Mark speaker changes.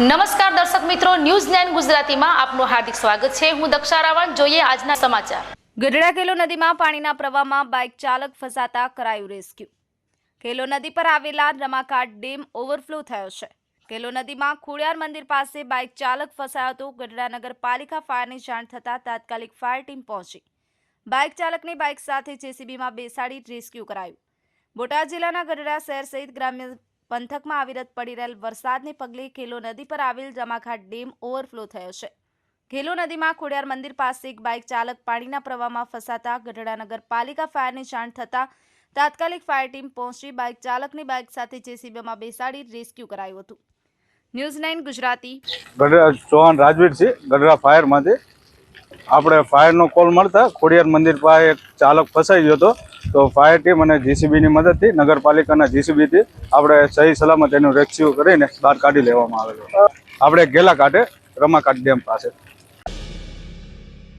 Speaker 1: નમસ્કાર દર્શક મિત્રો ન્યૂઝ નાઇન ગુજરાતીમાં આપનું હાર્દિક સ્વાગત છે. હું દક્ષા રાવણ જોઈએ આજના સમાચાર.
Speaker 2: ગઢડા કેલો નદીમાં પાણીના પ્રવાહમાં બાઇક ચાલક ફસાતા કરાયું રેસ્ક્યુ. કેલો નદી પર આવેલા રમાકાટ ડેમ ઓવરફ્લો થયો છે. કેલો નદીમાં ખોડિયાર મંદિર પાસે બાઇક ચાલક ફસાયો હતો. ગઢડા નગરપાલિકા ફાયરની જાણ થતાં તાત્કાલિક ફાયર ટીમ પહોંચી. બાઇક ચાલકની બાઇક સાથે જેસીબીમાં બેસાડી રેસ્ક્યુ કરાયું. બોટાદ જિલ્લાના ગઢડા શહેર સહિત ગ્રામ્ય પંથકમાં અવિરત પડી રહેલ વરસાદને પગલે ખેલો નદી પર આવેલ જમાઘાટ ડેમ ઓવરફ્લો થયો છે. ખેલો નદીમાં ખોડિયાર મંદિર પાસે એક બાઇક ચાલક પાણીના પ્રવાહમાં ફસાતા ગઢડા નગરપાલિકા ફાયરની જાણ થતાં તાત્કાલિક ફાયર ટીમ પહોંચી બાઇક ચાલકની બાઇક સાથે જેસીબીમાં બેસાડી રેસ્ક્યુ કરાયું હતું. News nine Gujarati.
Speaker 3: Chauhan Rajveer છે ગઢડા ફાયરમાંથી આપણે ફાયરનો કોલ મળતા ખોડિયાર મંદિર પાસે એક ચાલક ફસાઈ ગયો હતો. તો ફાયર ટીમ અને જીસીબીની મદદથી નગરપાલિકાના જીસીબીથી આપણે સહી સલામત એનું રેસ્ક્યુ કરીને બહાર કાઢી લેવામાં આવેલો. આપણે ગેલા કાંઠે રમાકાંઠ ડેમ પાસે.